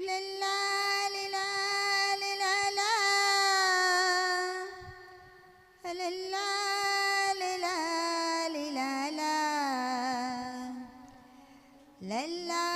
la la